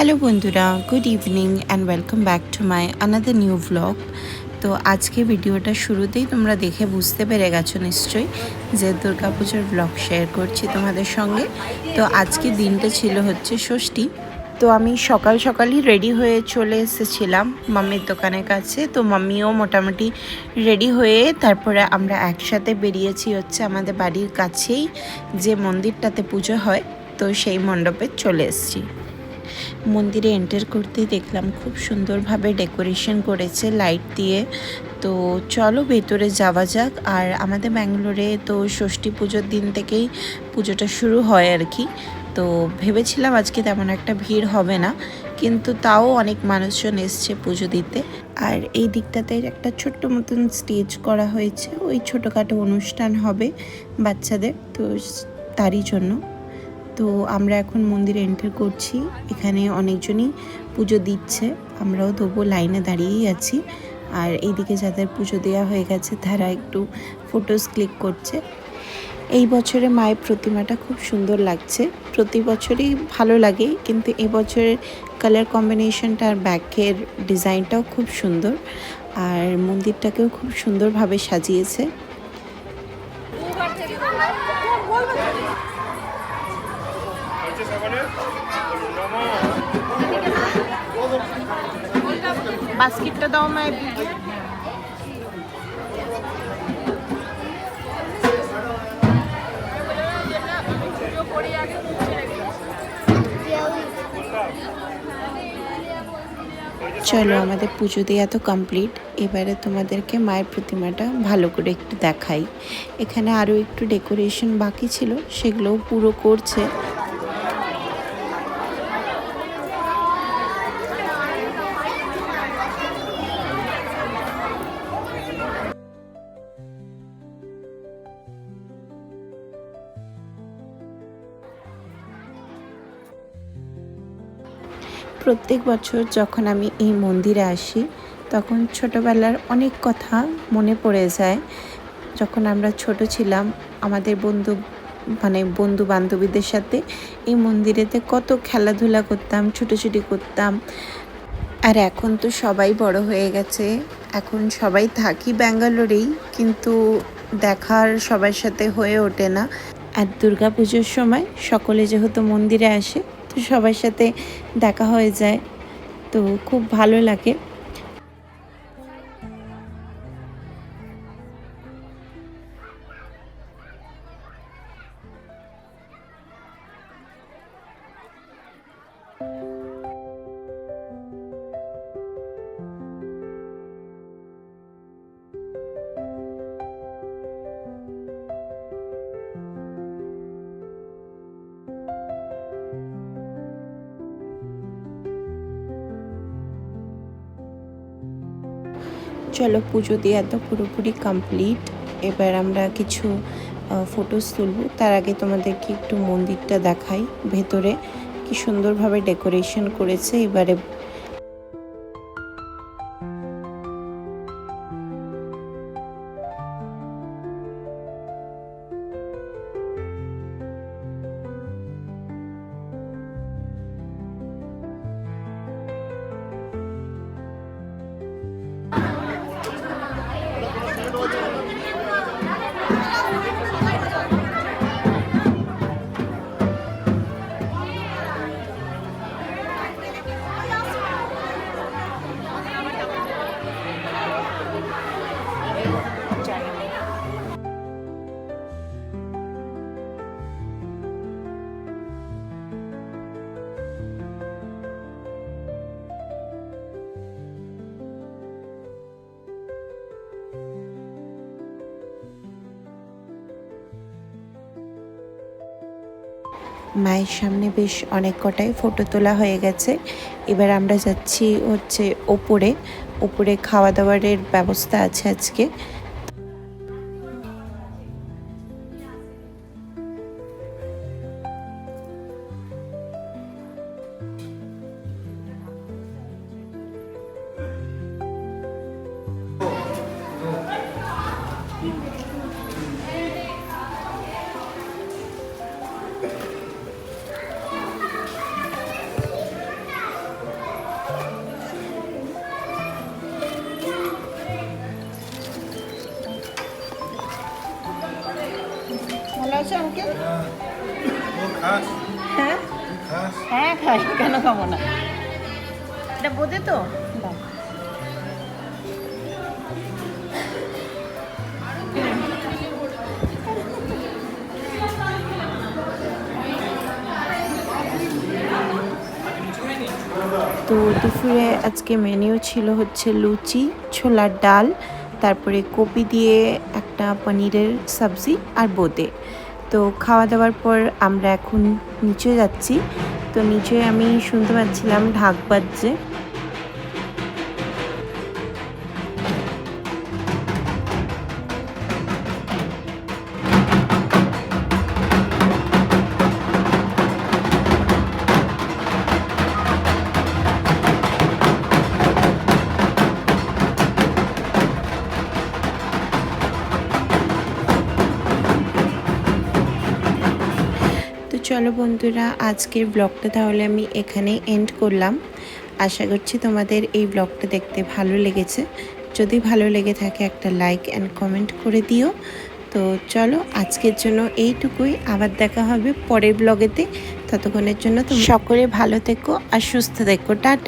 Hello বন্ধুরা। Good evening and welcome back to my another new vlog তো আজকে ভিডিওটা শুরুতেই তোমরা দেখে বুঝতে পেরে গেছো নিশ্চয়ই যে দুর্গাপুজোর ব্লগ শেয়ার করছি তোমাদের সঙ্গে। তো আজকে দিনটা ছিল হচ্ছে ষষ্ঠী। তো আমি সকাল সকালই রেডি হয়ে চলে এসেছিলাম মাম্মির দোকানের কাছে। তো মাম্মিও মোটামুটি রেডি হয়ে তারপরে আমরা একসাথে বেরিয়েছি হচ্ছে আমাদের বাড়ির কাছেই যে মন্দিরটাতে পুজো হয়। তো সেই মণ্ডপে চলে এসেছি। মন্দিরে এন্টার করতে দেখলাম খুব সুন্দরভাবে ডেকোরেশন করেছে লাইট দিয়ে। তো চলো ভেতরে যাওয়া যাক। আর আমাদের ব্যাঙ্গালোরে তো ষষ্ঠী পুজোর দিন থেকেই পুজোটা শুরু হয় আর কি। তো ভেবেছিলাম আজকে তেমন একটা ভিড় হবে না, কিন্তু তাও অনেক মানুষজন এসছে পুজো দিতে। আর এই দিকটাতে একটা ছোট্ট মতন স্টেজ করা হয়েছে। ওই ছোটোখাটো অনুষ্ঠান হবে বাচ্চাদের, তো তারই জন্য। তো আমরা এখন মন্দিরে এন্টার করছি। এখানে অনেকজনই পুজো দিচ্ছে। আমরাও তবু লাইনে দাঁড়িয়েই আছি। আর এইদিকে যাদের পুজো দেওয়া হয়ে গেছে, তারা একটু ফটোস ক্লিক করছে। এই বছরে মায়ের প্রতিমাটা খুব সুন্দর লাগছে। প্রতি বছরই ভালো লাগে, কিন্তু এবছরের কালার কম্বিনেশনটা আর ব্যাকের ডিজাইনটাও খুব সুন্দর। আর মন্দিরটাকেও খুব সুন্দরভাবে সাজিয়েছে। বাস্কেটটা দাও মায়ের দিকে। চলো, আমাদের পুজো দেওয়া তো কমপ্লিট এবারে তোমাদেরকে মায়ের প্রতিমাটা ভালো করে একটু দেখাই। এখানে আরও একটু ডেকোরেশন বাকি ছিল, সেগুলোও পুরো করছে। প্রত্যেক বছর যখন আমি এই মন্দিরে আসি, তখন ছোটোবেলার অনেক কথা মনে পড়ে যায়। যখন আমরা ছোট ছিলাম, আমাদের বন্ধু মানে বন্ধু বান্ধবীদের সাথে এই মন্দিরেতে কত খেলাধুলা করতাম, ছুটোছুটি করতাম। আর এখন তো সবাই বড় হয়ে গেছে। এখন সবাই থাকি ব্যাঙ্গালোরেই, কিন্তু দেখার সবার সাথে হয়ে ওঠে না। আর দুর্গা পুজোর সময় সকলে যেহেতু মন্দিরে আসে সবার সাথে দেখা হয়ে যায়। তো খুব ভালো লাগে। চলো পুজো দেওয়া তো পুরোপুরি কমপ্লিট এবার আমরা কিছু ফটোস তুলব। তার আগে তোমাদেরকে একটু মন্দিরটা দেখাই ভেতরে। কি সুন্দরভাবে ডেকোরেশন করেছে। এবারে মায়ের সামনে বেশ অনেক কটাই ফটো তোলা হয়ে গেছে। এবার আমরা যাচ্ছি হচ্ছে ওপরে। ওপরে খাওয়া দাওয়ারের ব্যবস্থা আছে আজকে। আছে আঙ্কেল হ্যাঁ? হ্যাঁ খাই কেন খাব না? এটা তো? তো দুপুরে আজকে মেনিউ ছিল হচ্ছে লুচি ছোলার ডাল তারপরে কপি দিয়ে একটা পনিরের সবজি আর বোঁদে। তো খাওয়া দাওয়ার পর আমরা এখন নিচে যাচ্ছি। তো নিচে আমি শুনতে পাচ্ছিলাম ঢাক বাজছে। চলো বন্ধুরা, আজকের ব্লগটা তাহলে আমি এখানে এন্ড করলাম। আশা করছি তোমাদের এই ব্লগটা দেখতে ভালো লেগেছে। যদি ভালো লেগে থাকে একটা লাইক অ্যান্ড কমেন্ট করে দিও। তো চলো, আজকের জন্য এইটুকুই। আবার দেখা হবে পরের ব্লগেতে ততক্ষণের জন্য তুমি সকলে ভালো থেকো আর সুস্থ থেকো। টাটা।